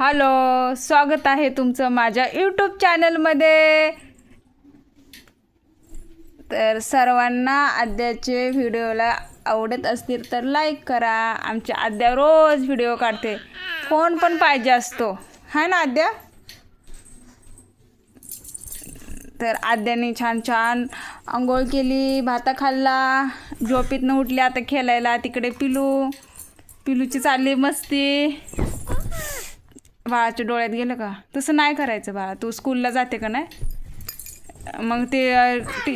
Hello स्वागत आहे तुमचं माझ्या यूट्यूब चॅनलमध्ये तर सर्वांना आद्याचे व्हिडिओला आवडत असतील तर लाईक करा. आमच्या आद्या रोज व्हिडिओ काढते. फोन पण पाहिजे असतो. हा ना आद्या? तर आद्याने छान छान आंघोळ केली भाता खाल्ला झोपीतनं उठली आता खेळायला तिकडे पिलू पिलूची चालली मस्ती. बाळाच्या डोळ्यात गेलं का? तसं नाही करायचं बाळा. तू स्कूलला जाते का नाही? मग ते टी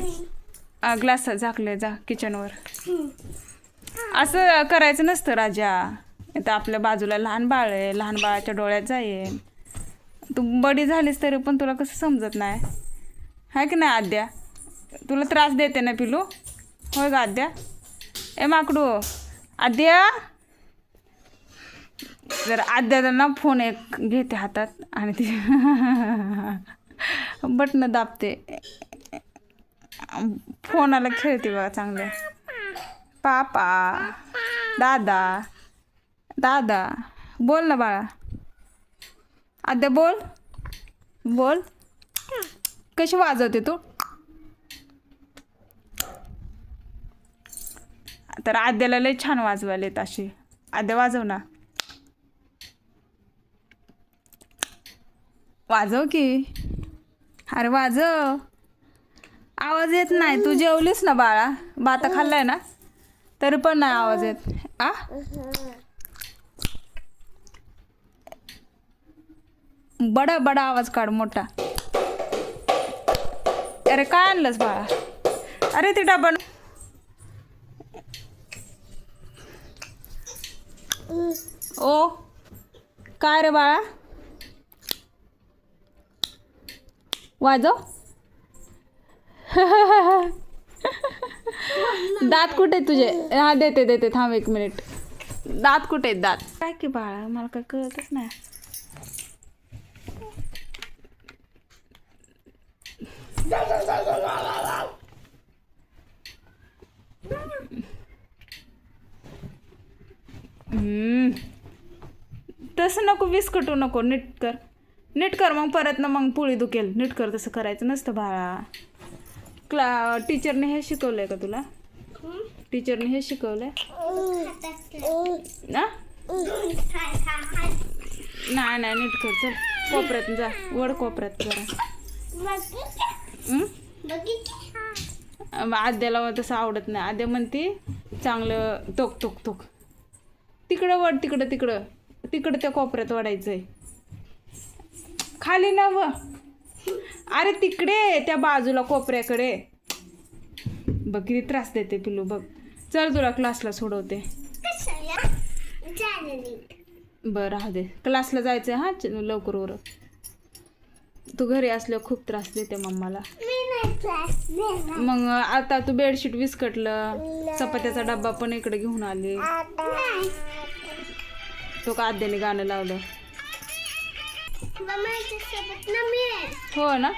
ग्लास झाकले जा किचनवर असं करायचं नसतं राजा. इथं आपल्या बाजूला लहान बाळ आहे. लहान बाळाच्या डोळ्यात जाईल. तू बडी झालीस तरी पण तुला कसं समजत नाही? आहे की नाही आद्या? तुला त्रास देते ना पिलू? होय का आद्या? ए माकडू. आद्या? जर आद्याला ना फोन एक घेते हातात आणि ती बटणं दाबते. फोनाला खेळते बघा चांगलं. पापा दादा दादा बोल ना बाळा. आद्या बोल. बोल. कशी वाजवते तू? तर आद्याला लय छान वाजवायला येत अशी आद्या वाजव ना. वाजव की. अरे वाजव. आवाज येत नाही. तू जेवलीस ना बाळा? भात खाल्लाय ना? तरी पण नाही आवाज येत. आ? बडा बडा आवाज काढ मोठा. अरे काय आणलंस बाळा? अरे ते डबा ओ. काय रे बाळा? वाजव. दात कुठे तुझे? हा देते देते. थांब एक मिनिट दात कुठे आहेत दात? काय की बाळा मला काय कळतच नाही. तसं नको विस्कटू नको नीट कर. नीट कर मग परत ना मग पोळी दुखेल. नीट कर तसं करायचं नसतं बाळा. क्ला टीचरने हे शिकवलंय का तुला? टीचरने हे शिकवलंय? ना? नाही नाही नीट कर चल. कोपऱ्यात जा. वड कोपऱ्यात जरा. मग आद्याला तसं आवडत नाही. आद्या म्हणते चांगलं तोक तोक तोक तिकडं वड तिकडं तिकडं. तिकडं त्या कोपऱ्यात वडायचंय. खाली ना व अरे तिकडे त्या बाजूला कोपऱ्याकडे बघ किती त्रास देते पिलू बघ. चल तुला क्लासला सोडवते. बरं राहू दे. क्लासला जायचं हा लवकर वर. तू घरी असल्यावर खूप त्रास देते मम्माला. मग आता तू बेडशीट विस्कटलं चपात्याचा डब्बा पण इकडे घेऊन आले. तो का आद्याने गाणं लावलं? हो ना?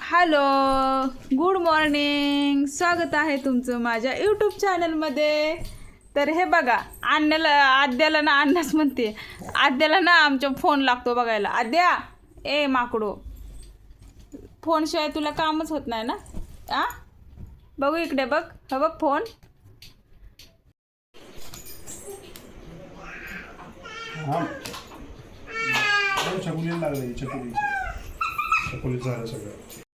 हॅलो गुड मॉर्निंग स्वागत आहे तुमचं माझ्या यूट्यूब चॅनलमध्ये तर हे बघा आणण्याला आद्याला ना आणण्यास म्हणते आद्याला ना आमच्या फोन लागतो बघायला. आद्या ए माकडो. फोनशिवाय तुला कामच होत नाही ना? आ? बघू इकडे बघ. हा बघ फोन हा. चकुलीला लागलं चकुली चकुली झालं सगळं.